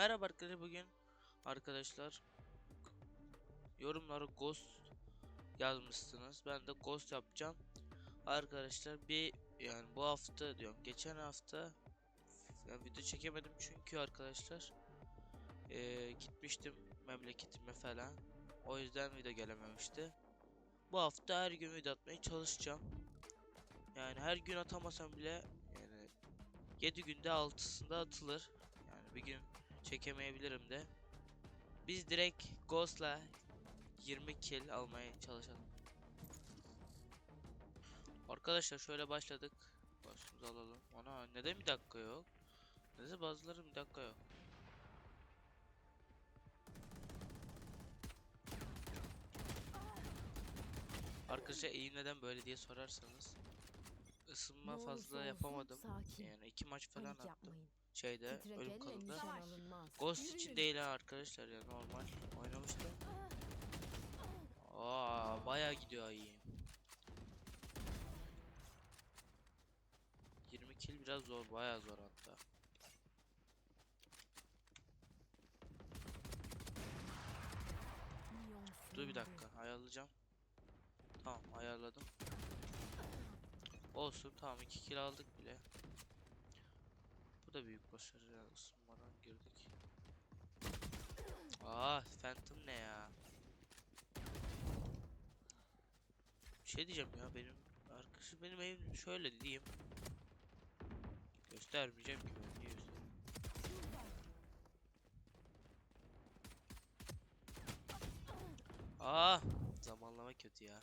Merhaba arkadaşlar bugün arkadaşlar yorumlara ghost yazmışsınız. Ben de ghost yapacağım. Arkadaşlar bir yani bu hafta diyorum geçen hafta yani video çekemedim çünkü arkadaşlar eee, gitmiştim memleketime falan. O yüzden video gelememişti. Bu hafta her gün video atmaya çalışacağım. Yani her gün atamasam bile yani 7 günde 6'sında atılır. Yani bir gün çekemeyebilirim de. Biz direkt Ghost'la 20 kill almaya çalışalım. Arkadaşlar şöyle başladık. Başımızı alalım. Ana neden bir dakika yok? Neden bazıları bir dakika yok? Arkadaşlar eğim neden böyle diye sorarsanız ısınma Ne fazla olursa olsun yapamadım. sakin. Yani iki maç falan Panik attım. yapmayın. Şeyde ölüm Titrek elle kanında. nişan alınmaz. Ghost için değil ha arkadaşlar ya normal oynamıştım. Aa bayağı gidiyor iyi. 20 kill biraz zor bayağı zor hatta. Dur bir dakika ayarlayacağım. Tamam ayarladım. Olsun tamam 2 kill aldık bile. Bu da büyük başarı ya ısınmadan girdik. Aa Phantom ne ya? Bir şey diyeceğim ya benim arkadaşım benim evim şöyle diyeyim. Göstermeyeceğim ki ben niye göstereyim? Zamanlama kötü ya.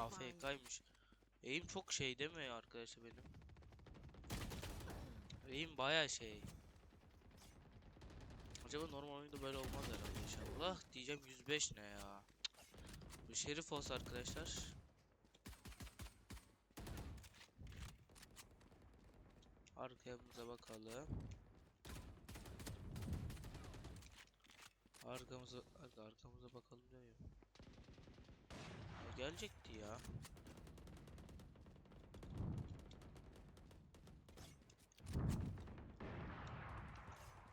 AFK'ymış. Eğim çok şey değil mi arkadaşlar benim? Eğim baya şey. Acaba normal oyunda böyle olmaz herhalde inşallah. Diyeceğim 105 ne ya? Bu şerif olsa arkadaşlar. Arkamıza bakalım. Arkamıza arka- arkamıza bakalım diyor. Gelecekti ya.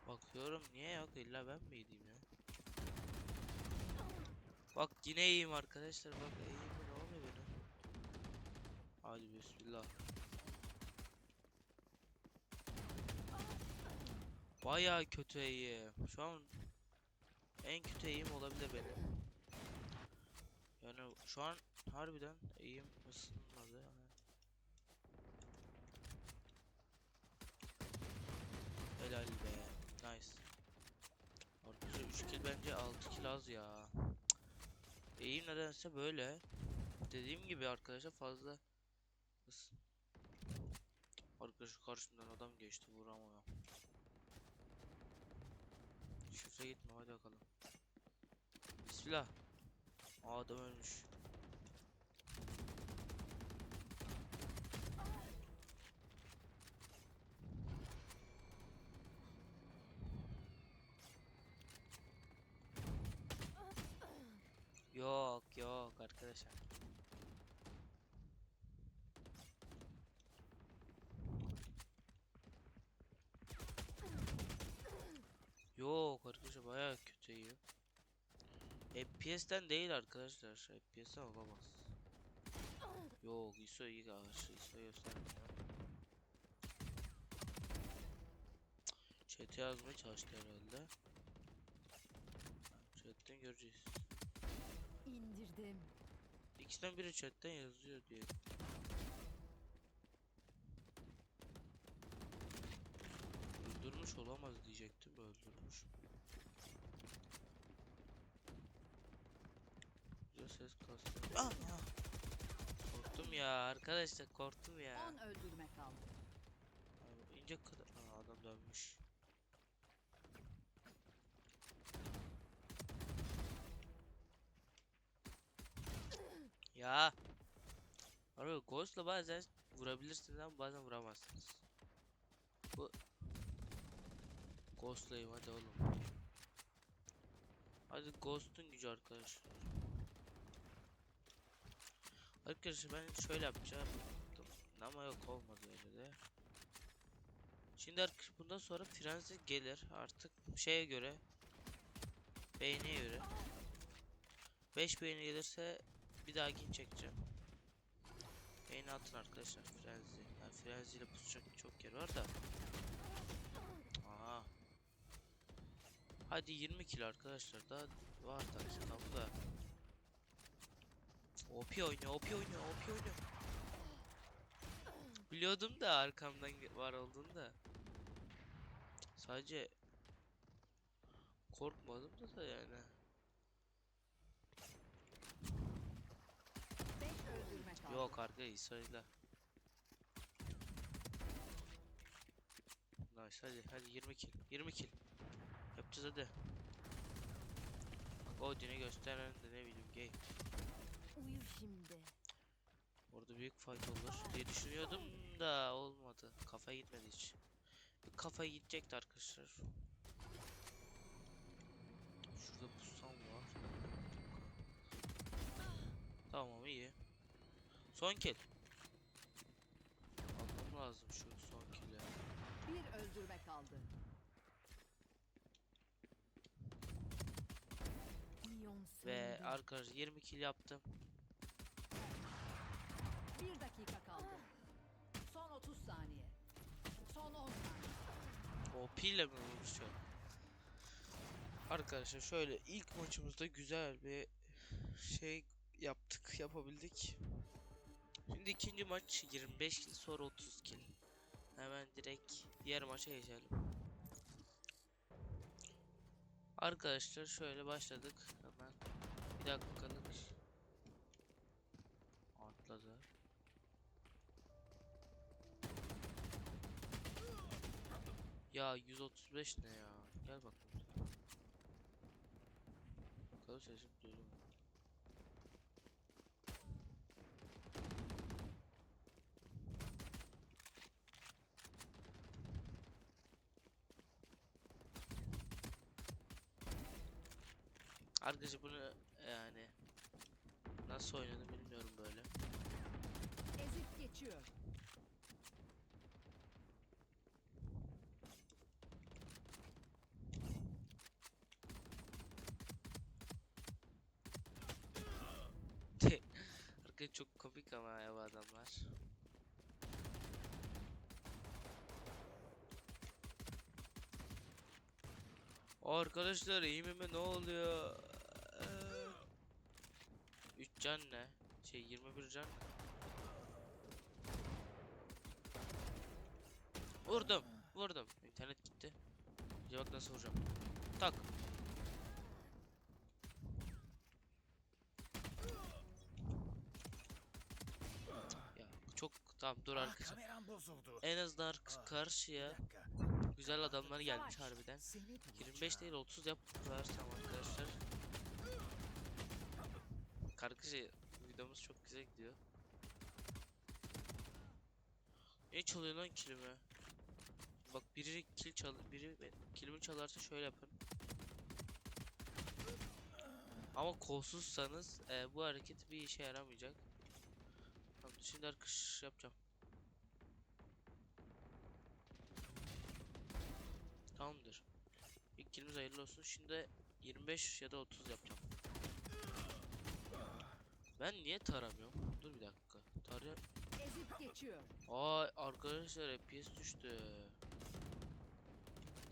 Bakıyorum niye yok illa ben mi gideyim ya? Bak yine iyiyim arkadaşlar bak iyiyim ne oluyor benim? Hadi bismillah. Bayağı kötü eğim. Şu an en kötü eğim olabilir benim. Yani şu an harbiden eğim ısınmadı. Yani. Helal be. Nice. Arkadaşlar 3 kill bence 6 kill az ya. Eğim nedense böyle. Dediğim gibi arkadaşlar fazla ıs- Arkadaşlar karşımdan adam geçti vuramıyor. Şifre gitme hadi bakalım. Bismillah. Aa, adam ölmüş. Yok yok arkadaşlar. Yok arkadaşlar bayağı kötü iyi. FPS'ten değil arkadaşlar. FPS'ten olamaz. Yok ISO iyi karşı ISO göstermiyor. Chat'e yazmaya çalıştı herhalde. Chat'ten göreceğiz. İndirdim. İkisinden biri chatten yazıyor diye. Öldürmüş olamaz diyecektim öldürmüş. Ses kastı. Ah! Korktum ya arkadaşlar korktum ya. 10 öldürme kaldı. Abi, ince kadar Aa, adam dönmüş. Ya. Abi Ghost'la bazen vurabilirsiniz ama bazen vuramazsınız. Bu Ghost'layım hadi oğlum. Hadi Ghost'un gücü arkadaşlar. Arkadaşlar ben şöyle yapacağım. Ama yok olmadı öyle de. Şimdi ark- bundan sonra frenzi gelir artık şeye göre beğeniye göre 5 beğeni gelirse bir dahakini çekeceğim. Beğeni atın arkadaşlar frenzi. Yani frenzi ile pusacak çok yer var da. Aa. Hadi 20 kilo arkadaşlar daha var tabii tabii da. OP oynuyor, OP oynuyor, OP oynuyor. Biliyordum da arkamdan var olduğunu da. Sadece korkmadım da da yani. Yok arka İsrail'de. Nice hadi hadi 20 kill 20 kill Yapacağız hadi Bak Odin'i gösteren de ne bileyim gay Uyu şimdi. Orada büyük fight olur diye düşünüyordum da olmadı. Kafaya gitmedi hiç. Bir kafaya gidecekti arkadaşlar. Şurada pussam var. Tamam iyi. Son kill. Almam lazım şu son kill'i. Bir öldürme kaldı. Ve arkadaşlar 20 kill yaptım. Bir dakika kaldı. Son 30 saniye. Son 10 saniye. O pille mi vuruşuyor? Arkadaşlar şöyle ilk maçımızda güzel bir şey yaptık, yapabildik. Şimdi ikinci maç 25 kill sonra 30 kill. Hemen direkt diğer maça geçelim. Arkadaşlar şöyle başladık. Hemen bir dakikalık Ya 135 ne ya? Gel. Bakalım sesim duyuyor mu? Arkadaşlar bunu yani nasıl oynadım bilmiyorum böyle. Ezip geçiyor. Arkadaşlar komik ama bu adamlar. Arkadaşlar iyi mi ne oluyor? Eee, Üç can ne? Şey 21 can? Vurdum, vurdum. İnternet gitti. Bir bak nasıl vuracağım. Tak. Ya çok tamam dur Aa, arkadaşlar. kameram bozuldu. En azından Aa, karşıya Bir dakika. güzel adamlar gelmiş harbiden. Seni 25 bulacağım. değil 30 yaparsam arkadaşlar. Kardeşim videomuz çok güzel gidiyor. Ne çalıyor lan kilimi? Bak biri kill çal biri kilimi çalarsa şöyle yapın. Ama kolsuzsanız e, bu hareket bir işe yaramayacak. Şimdi arkadaş yapacağım. Tamamdır. İlk kilimiz hayırlı olsun. Şimdi 25 ya da 30 yapacağım. Ben niye taramıyorum? Dur bir dakika. Tarı. Ezip geçiyor. Ay arkadaşlar FPS düştü.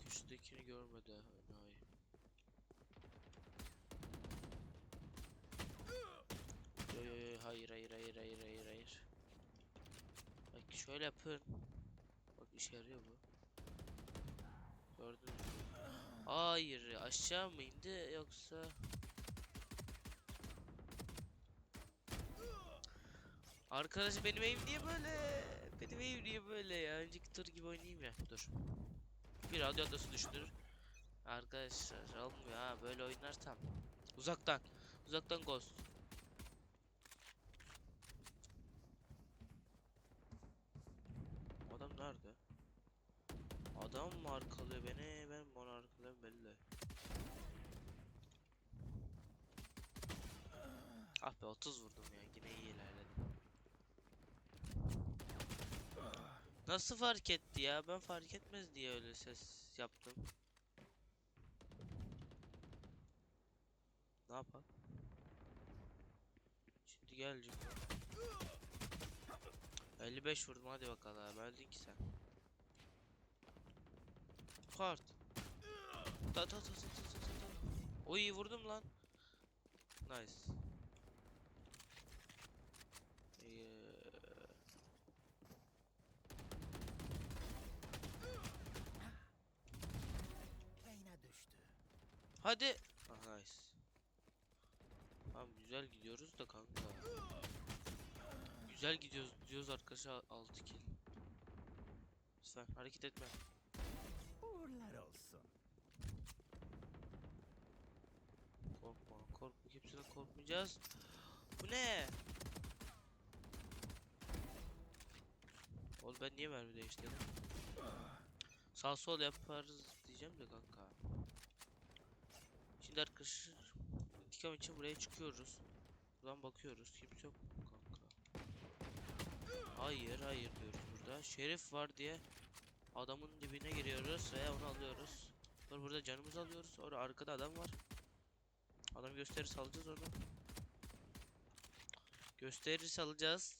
Köşedekini görmedi. Enayi. Yo yo yo hayır hayır hayır hayır hayır hayır. Şöyle yapın. Bak işe yarıyor bu. Gördünüz mü? Hayır aşağı mı indi yoksa Arkadaş benim evim niye böyle? Benim evim niye böyle ya? Önceki tur gibi oynayayım ya. Dur. Bir radyo adası düştür. Arkadaşlar olmuyor ha böyle oynarsam. Uzaktan. Uzaktan ghost. Mı arkalıyor beni? Ben mi onu belli. Ah be 30 vurdum ya yine iyi ilerledim. Nasıl fark etti ya? Ben fark etmez diye öyle ses yaptım. Ne yapalım? Şimdi gelecek. 55 vurdum hadi bakalım. Öldün ki sen. Kart. Ta ta ta ta ta ta ta ta. O iyi vurdum lan. Nice. Reyna düştü. Hadi. Ah, nice. Tamam güzel gidiyoruz da kanka. Güzel gidiyoruz diyoruz arkadaşlar 6 kill. Lütfen hareket etme. Uğurlar olsun. Korkma korkma kimseden korkmayacağız. Bu ne? Oğlum ben niye mermi değiştirdim? Sağ sol yaparız diyeceğim de kanka. Şimdi arkadaşlar intikam için buraya çıkıyoruz. Buradan bakıyoruz. Kimse yok kanka. Hayır hayır diyoruz burada. Şerif var diye adamın dibine giriyoruz ve onu alıyoruz. Sonra burada canımızı alıyoruz. Orada arkada adam var. Adam gösteri salacağız onu. Gösteri salacağız.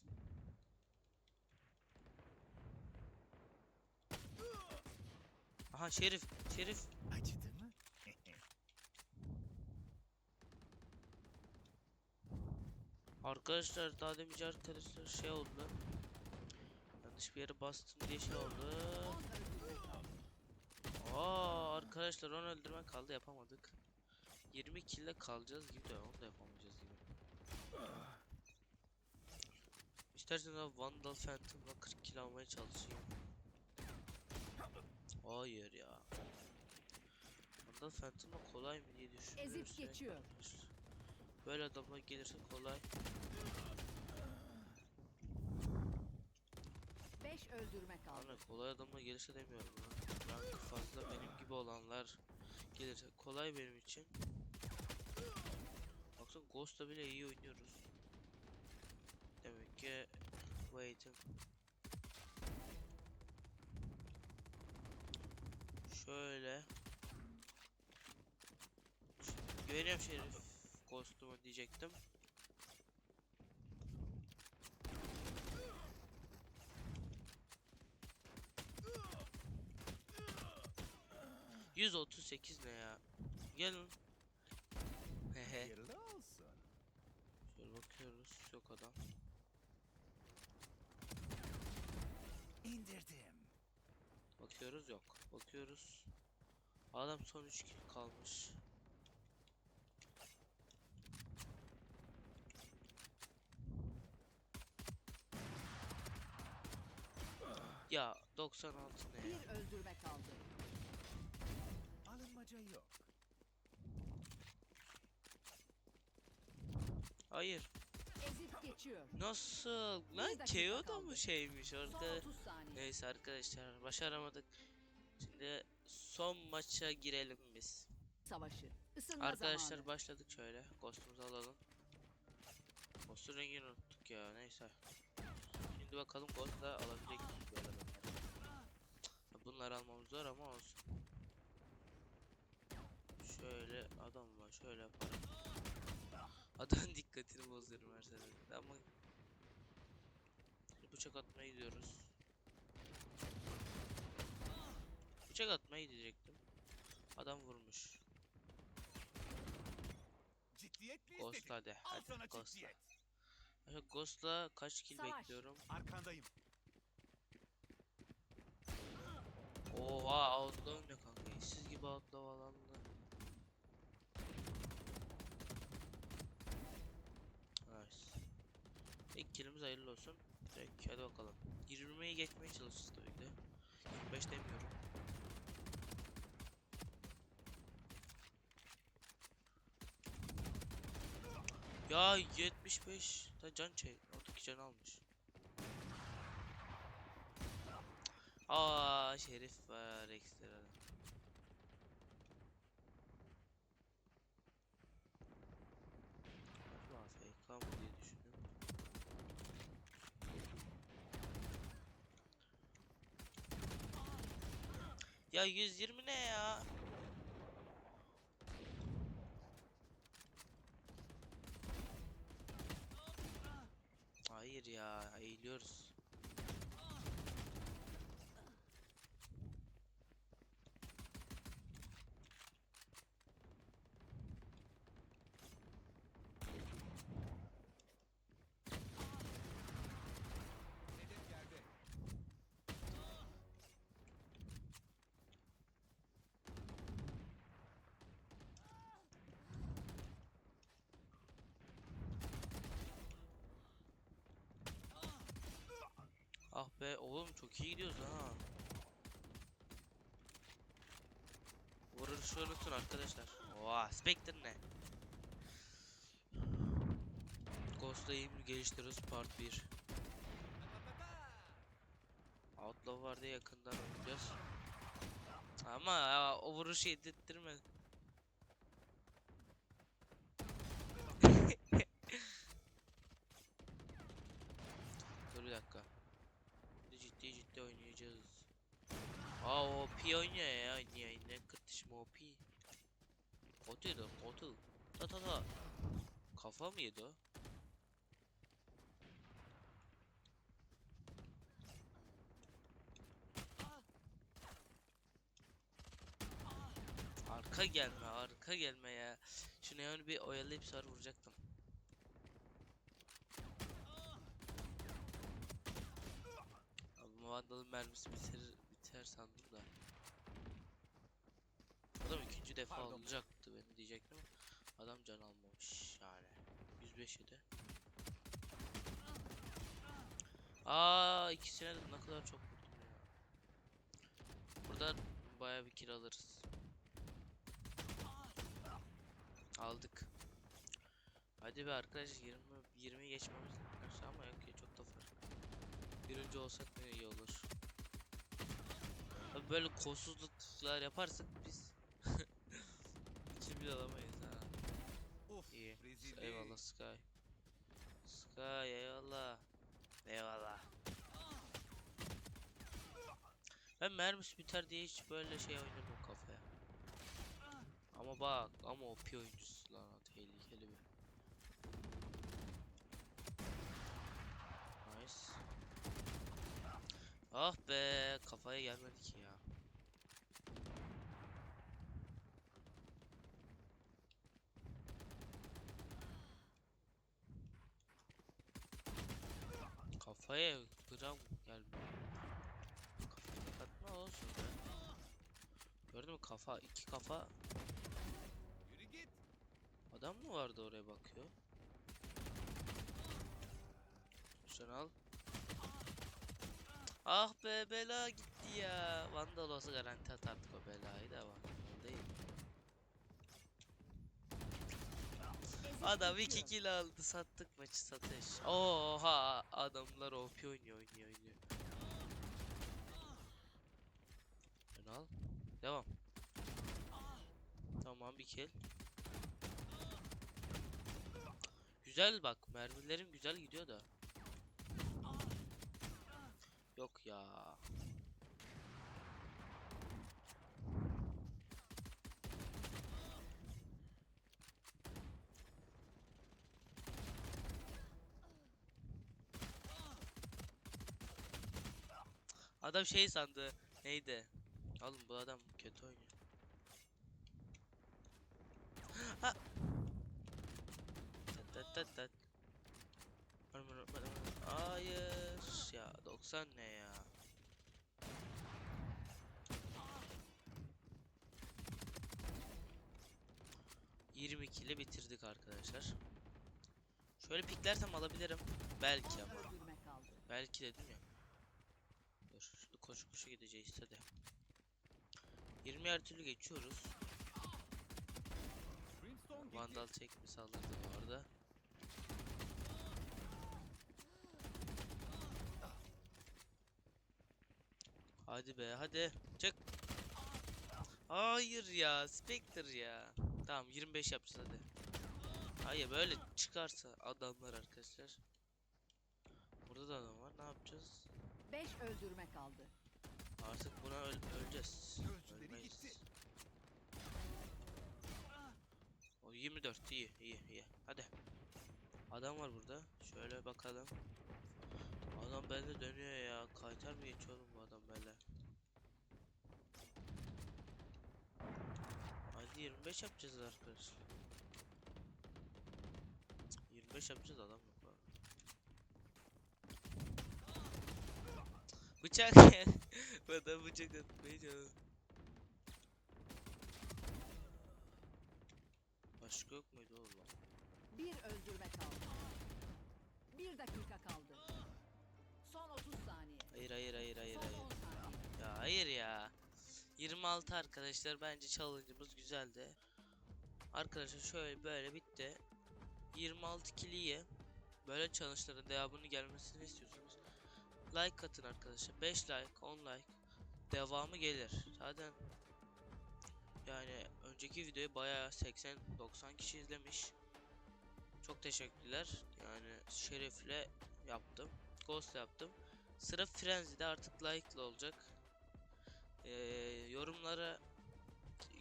Aha Şerif, Şerif. Acıdı mı? Arkadaşlar daha demince arkadaşlar şey oldu. Yanlış bir yere bastım diye şey oldu. Aa arkadaşlar onu öldürme kaldı yapamadık. 20 kille kalacağız gibi de onu da yapamayacağız gibi. İstersen abi Vandal Phantom'la 40 kill almaya çalışayım. Hayır ya. Vandal Phantom'la kolay mı diye düşünüyorum. Ezip geçiyor. Böyle adamlar gelirse kolay. 5 öldürme kaldı. Ana kolay adamla gelirse demiyorum lan. Rankı fazla benim gibi olanlar gelirse kolay benim için. Baksana Ghost'la bile iyi oynuyoruz. Demek ki bu eğitim. Şöyle. Güveniyorum Şerif Ghost'uma diyecektim. %38 ne ya? Gelin. Hehe. Şöyle bakıyoruz. Yok adam. İndirdim. Bakıyoruz yok. Bakıyoruz. Adam son 3 kill kalmış. Ya 96 ne ya? Bir öldürme kaldı. Alınmaca yok. Hayır. Ezip geçiyor. Nasıl? Lan KO da kaldı. mı şeymiş Son orada? 30 saniye. Neyse arkadaşlar başaramadık. Şimdi son maça girelim biz. Savaşı. Isınma Arkadaşlar zamanı. başladık şöyle. Ghost'umuzu alalım. Ghost'un rengini unuttuk ya neyse. Şimdi bakalım Ghost'la alabilecek miyiz adamları. Bunları almamız zor ama olsun. Şöyle adam var şöyle yaparım. Adam dikkatini bozuyorum her seferinde ama bıçak atmaya gidiyoruz. Bıçak atmaya gidecektim. Adam vurmuş. Ciddiyet mi Ghost hadi. Al Hadi sana Ghost'la. ciddiyet. Arkadaşlar Ghost'la kaç kill Savaş. bekliyorum? Arkandayım. Oha outlaw ne kanka? Siz gibi outlaw. Nice. İlk killimiz hayırlı olsun. Peki hadi bakalım. 20'yi geçmeye çalışacağız tabii ki de. 25 demiyorum. Ya 75 da can çek. Oradaki can almış. Aa şerif var ekstra. Acaba FK mı diye düşündüm. Ya 120 ne ya? Hayır ya, eğiliyoruz. Be oğlum çok iyi gidiyoruz ha. Vuruşu unutun arkadaşlar. Oha Spectre ne? Ghost'la iyi mi geliştiriyoruz part 1. Outlaw vardı yakından oynayacağız. Ama ya, o vuruşu yedirttirme. Dur bir dakika. Şimdi ciddi ciddi oynayacağız. Aa OP oynuyor ya oynuyor yine kırtışım OP. Da otu. Ta ta ta. Kafa mı yedi o? Arka gelme, arka gelme ya. Şunu yani bir oyalayıp sonra vuracaktım. Abi Vandal'ın mermisi biter, biter sandım da. Adam ikinci defa Pardon. alacaktı beni diyecektim. Adam can almamış yani. 105 yedi. Aa ikisine de ne kadar çok vurdum ya. Buradan bayağı bir kill alırız. Aldık. Hadi be arkadaş 20 20 geçmemiz lazım ama yok fark. Birinci olsak ne iyi olur. Abi böyle kolsuzluklar yaparsak biz bile alamayız ha. Uf, İyi. rezillik. Eyvallah Sky. Sky eyvallah. Eyvallah. Ben mermisi biter diye hiç böyle şey oynamam kafaya. Ama bak ama o pi oyuncusu lan o tehlikeli bir. Nice. Ah be kafaya gelmedi ki ya. Kafaya gram gelmiyor. Kafaya takatma olsun be. Gördün mü kafa iki kafa Yürü git. Adam mı vardı oraya bakıyor? Sen al. Ah be bela gitti ya. Vandal olsa garanti atardık o belayı da Vandal. Adam 2 kill aldı sattık maçı satış. Oha adamlar OP oynuyor oynuyor oynuyor. Sen al. Devam. Tamam bir kill. Güzel bak mermilerim güzel gidiyor da. Yok ya. Adam şey sandı. Neydi? Oğlum bu adam kötü oynuyor. Ha. Tat tat tat. 90 ne ya? ...22 ile bitirdik arkadaşlar. Şöyle piklersem alabilirim. Belki ama. Belki dedim ya. Dur şimdi koşu koşu gideceğiz hadi. 20 her türlü geçiyoruz. Vandal çekmi saldırdı bu arada. Hadi be hadi. Çık. Hayır ya Spectre ya. Tamam 25 yapacağız hadi. Hayır böyle çıkarsa adamlar arkadaşlar. Burada da adam var ne yapacağız? 5 öldürme kaldı. Artık buna öl öleceğiz. Ölmeyiz. O 24 iyi iyi iyi. Hadi. Adam var burada. Şöyle bakalım. Adam bende dönüyor ya. Kaytar mı geçiyor oğlum bu adam böyle? Hadi 25 yapacağız arkadaşlar. 25 yapacağız adam yok abi. Bıçak. Bana bıçak atmayı canım. Başka yok muydu oğlum? Bir öldürme kaldı. Bir dakika kaldı. Son 30 saniye. Hayır hayır hayır hayır Son hayır. 10 saniye. Ya hayır ya. 26 arkadaşlar bence challenge'ımız güzeldi. Arkadaşlar şöyle böyle bitti. 26 kiliye böyle challenge'ların devamını gelmesini istiyorsanız like atın arkadaşlar. 5 like, 10 like devamı gelir. Zaten yani önceki videoyu bayağı 80 90 kişi izlemiş. Çok teşekkürler. Yani şerefle yaptım. Ghost yaptım. Sıra Frenzy'de artık like'lı olacak. Ee, yorumlara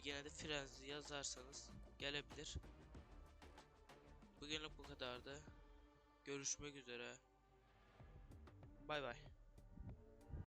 yine de Frenzy yazarsanız gelebilir. Bugünlük bu kadardı. Görüşmek üzere. Bay bay.